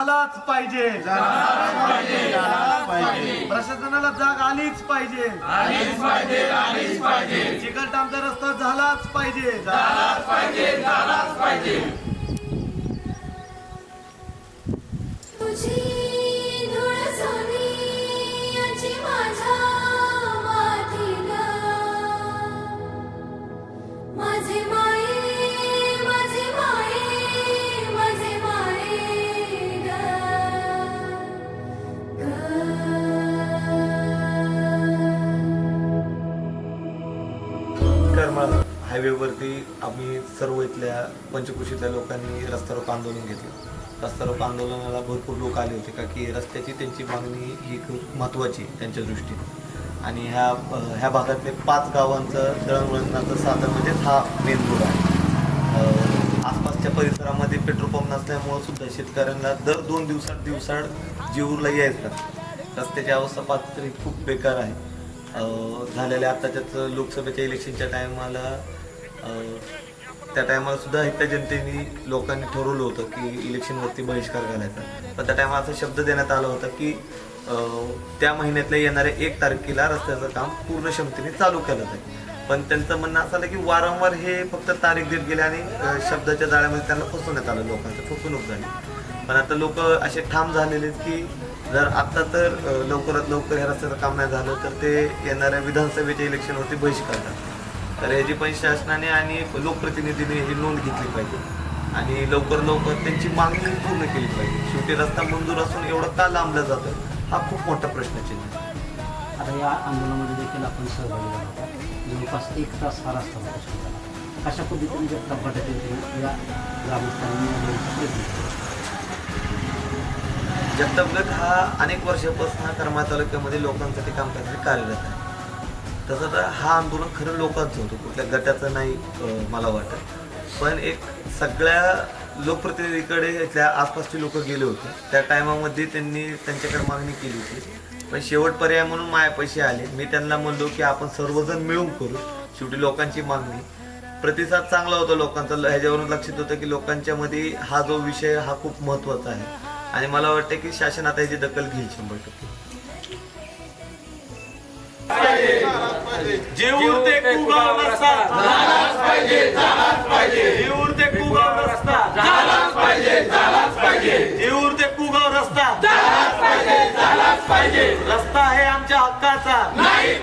झालाच पाहिजे. प्रशासनाला जाग आलीच पाहिजे. चिकलठाणचा रस्ता झालाच पाहिजे. तुझी करमाळ हायवेवरती आम्ही सर्व इथल्या पंचकृषीतल्या लोकांनी रस्ता रोको आंदोलन घेतलं. रस्ता रोको आंदोलनाला भरपूर लोक आले होते का की रस्त्याची त्यांची मागणी ही खूप महत्त्वाची त्यांच्या दृष्टीने. आणि ह्या ह्या भागातले पाच गावांचं दळणवळणाचं साधन म्हणजेच हा मेन रोड आहे. आसपासच्या परिसरामध्ये पेट्रोल पंप नसल्यामुळं सुद्धा शेतकऱ्यांना दर दोन दिवसात दिवसाड जीवूरला यायचं. रस्त्याची अवस्था पाहतो तरी खूप बेकार आहे. झालेल्या आत्ताच्याच लोकसभेच्या इलेक्शनच्या टायमाला त्या टायमाला सुद्धा इथल्या जनतेने लोकांनी ठरवलं होतं की इलेक्शनवरती बहिष्कार घालायचा. पण त्या टायमाला असा शब्द देण्यात आला होता की त्या महिन्यातल्या येणाऱ्या एक तारखेला रस्त्याचं काम पूर्ण क्षमतेने चालू केलं जाईल. पण त्यांचं म्हणणं असं आलं की वारंवार हे फक्त तारीख देत गेले आणि शब्दाच्या जाळ्यामध्ये त्यांना फसवण्यात आलं लोकांचं फसवणूक झाली. पण आता लोक असे ठाम झालेले आहेत की जर आता तर लवकरात लवकर या रस्त्याचं काम नाही झालं तर ते येणाऱ्या विधानसभेच्या इलेक्शनवरती बहिष्कार तर याची पण शासनाने आणि लोकप्रतिनिधीने ही नोंद घेतली पाहिजे. आणि लवकर लवकर त्यांची मागणी पूर्ण केली पाहिजे. शेवटी रस्ता मंजूर असून एवढं का लांबला जातं हा खूप मोठा प्रश्नचिन्ह आता या आंदोलनामध्ये देखील आपण सहभागी झालो होता जवळपास एक तास हा रस्ता कशा पद्धतीने या ग्रामस्थांनी जगताप हा अनेक वर्षापासून करमाळ तालुक्यामध्ये लोकांसाठी काम करण्यासाठी कार्यरत आहे. तसं तर हा आंदोलन खरं लोकांचं होतं कुठल्या गटाचं नाही मला वाटत. पण एक सगळ्या लोकप्रतिनिधीकडे इथल्या आसपासचे लोक गेले होते. त्या टायमामध्ये त्यांनी त्यांच्याकडे मागणी केली होती. पण शेवट पर्याय म्हणून माया पैसे आले. मी त्यांना म्हणलो की आपण सर्वजण मिळून करू. शेवटी लोकांची मागणी. प्रतिसाद चांगला होता लोकांचा. ल- ह्याच्यावरून लक्षात होतं की लोकांच्यामध्ये हा जो विषय हा खूप महत्त्वाचा आहे. आणि मला वाटतं की शासन आता याची दखल घेईल शंभर टक्के. ते कुगाव रस्ता पाहिजे ते कुगाव रस्ता पाहिजे पाहिजे ते कुगाव रस्ता पाहिजे रस्ता आहे आमच्या हक्काचा. नाही